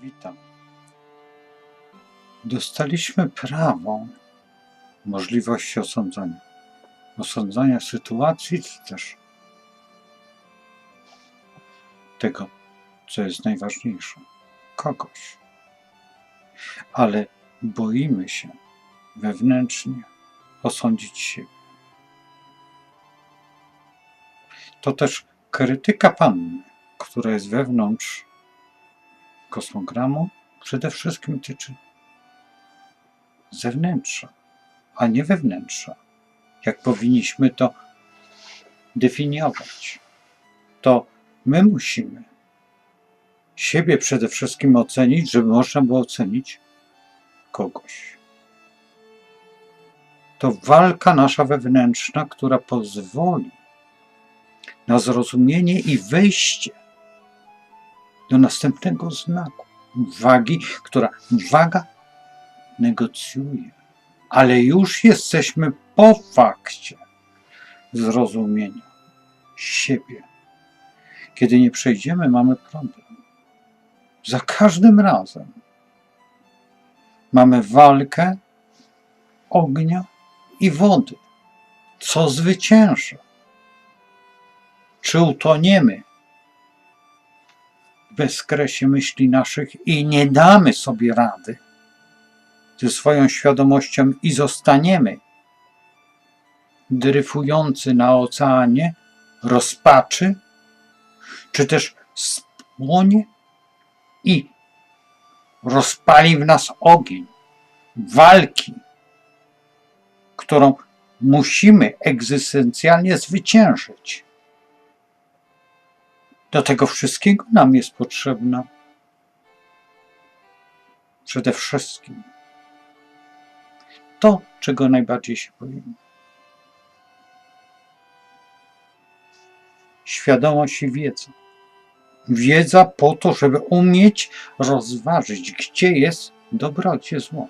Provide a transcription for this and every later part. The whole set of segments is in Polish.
Witam. Dostaliśmy prawo, możliwość osądzania. Osądzania sytuacji, czy też tego, co jest najważniejsze. Kogoś. Ale boimy się wewnętrznie osądzić siebie. To też krytyka panny, która jest wewnątrz kosmogramu, przede wszystkim tyczy zewnętrza, a nie wewnętrza. Jak powinniśmy to definiować, to my musimy siebie przede wszystkim ocenić, żeby można było ocenić kogoś. To walka nasza wewnętrzna, która pozwoli na zrozumienie i wejście do następnego znaku. Wagi, która waga negocjuje, ale już jesteśmy po fakcie zrozumienia siebie. Kiedy nie przejdziemy, mamy problem. Za każdym razem mamy walkę ognia i wody. Co zwycięży? Czy utoniemy bezkresie myśli naszych i nie damy sobie rady ze swoją świadomością i zostaniemy dryfujący na oceanie rozpaczy, czy też spłonie i rozpali w nas ogień walki, którą musimy egzystencjalnie zwyciężyć. Do tego wszystkiego nam jest potrzebna przede wszystkim to, czego najbardziej się boimy. Świadomość i wiedza. Wiedza po to, żeby umieć rozważyć, gdzie jest dobro, gdzie zło.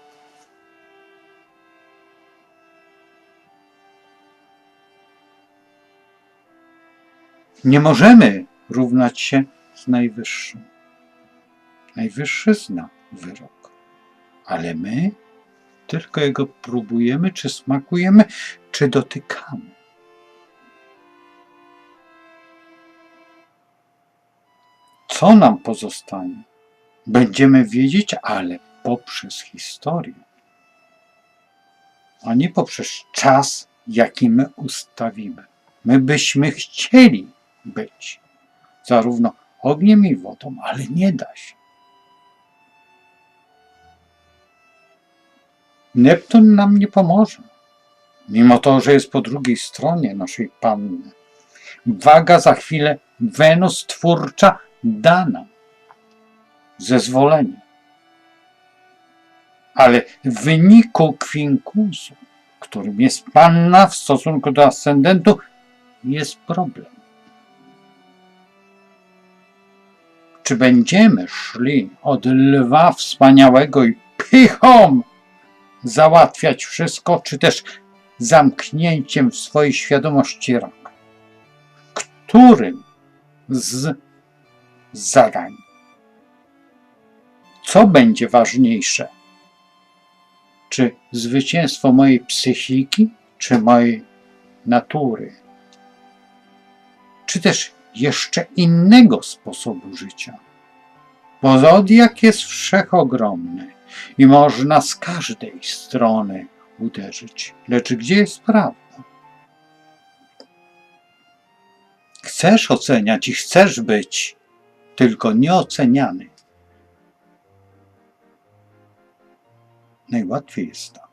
Nie możemy równać się z Najwyższym. Najwyższy zna wyrok, ale my tylko jego próbujemy, czy smakujemy, czy dotykamy. Co nam pozostanie? Będziemy wiedzieć, ale poprzez historię, a nie poprzez czas, jaki my ustawimy. My byśmy chcieli być zarówno ogniem i wodą, ale nie da się. Neptun nam nie pomoże, mimo to, że jest po drugiej stronie naszej panny. Waga za chwilę Wenus twórcza da nam zezwolenie. Ale w wyniku kwinkusu, którym jest panna w stosunku do ascendentu, jest problem. Czy będziemy szli od lwa wspaniałego i pychą załatwiać wszystko, czy też zamknięciem w swojej świadomości rak? Którym z zadań? Co będzie ważniejsze? Czy zwycięstwo mojej psychiki, czy mojej natury? Czy też jeszcze innego sposobu życia? Bo zodiak jest wszechogromny i można z każdej strony uderzyć. Lecz gdzie jest prawda? Chcesz oceniać i chcesz być, tylko nieoceniany. Najłatwiej jest tak.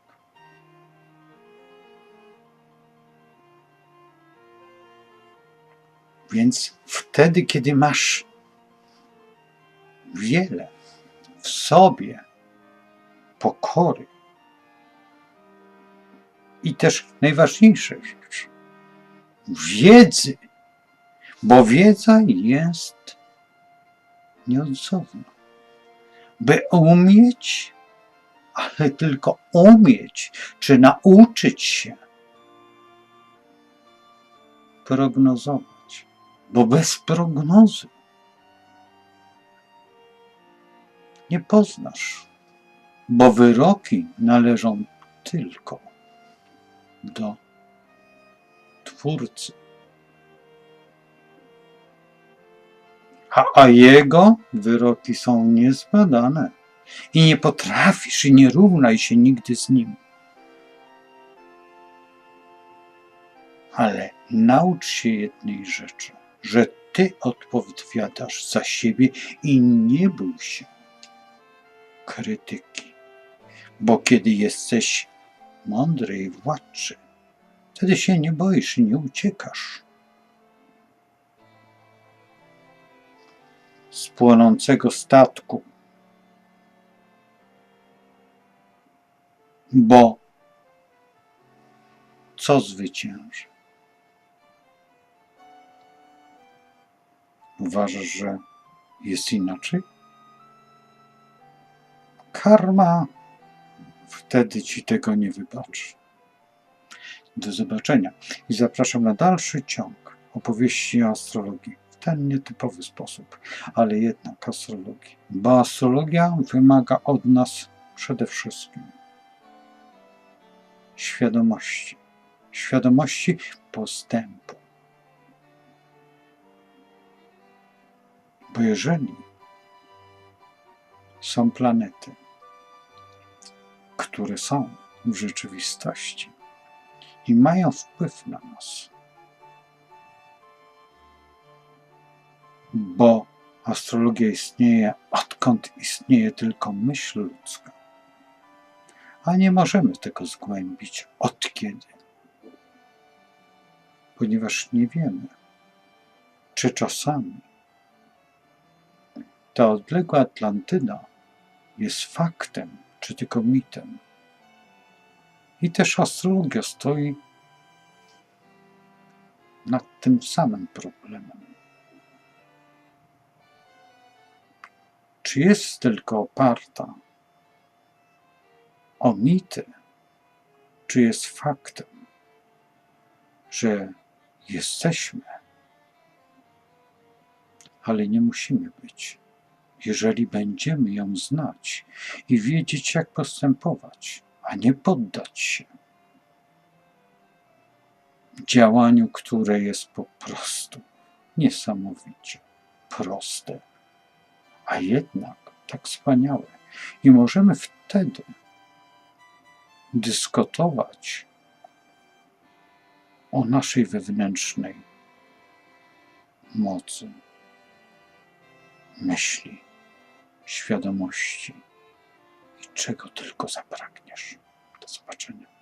Więc wtedy, kiedy masz wiele w sobie pokory i też najważniejsza rzecz wiedzy, bo wiedza jest nieodzowna. By umieć, ale tylko umieć, czy nauczyć się prognozować, bo bez prognozy nie poznasz, bo wyroki należą tylko do Twórcy. A, a jego wyroki są niezbadane i nie potrafisz i nie równaj się nigdy z nim. Ale naucz się jednej rzeczy, że ty odpowiadasz za siebie i nie bój się krytyki, bo kiedy jesteś mądry i władczy, wtedy się nie boisz i nie uciekasz. Z płonącego statku, bo co zwycięży? Uważasz, że jest inaczej? Karma wtedy ci tego nie wybaczy. Do zobaczenia i zapraszam na dalszy ciąg opowieści o astrologii w ten nietypowy sposób, ale jednak astrologii. Bo astrologia wymaga od nas przede wszystkim świadomości, świadomości postępu. Bo są planety, które są w rzeczywistości i mają wpływ na nas, bo astrologia istnieje odkąd istnieje tylko myśl ludzka, a nie możemy tego zgłębić od kiedy, ponieważ nie wiemy, czy czasami ta odległa Atlantyda jest faktem, czy tylko mitem. I też astrologia stoi nad tym samym problemem. Czy jest tylko oparta o mity, czy jest faktem, że jesteśmy, ale nie musimy być jeżeli będziemy ją znać i wiedzieć, jak postępować, a nie poddać się działaniu, które jest po prostu niesamowicie proste, a jednak tak wspaniałe. I możemy wtedy dyskutować o naszej wewnętrznej mocy, myśli świadomości i czego tylko zapragniesz. Do zobaczenia.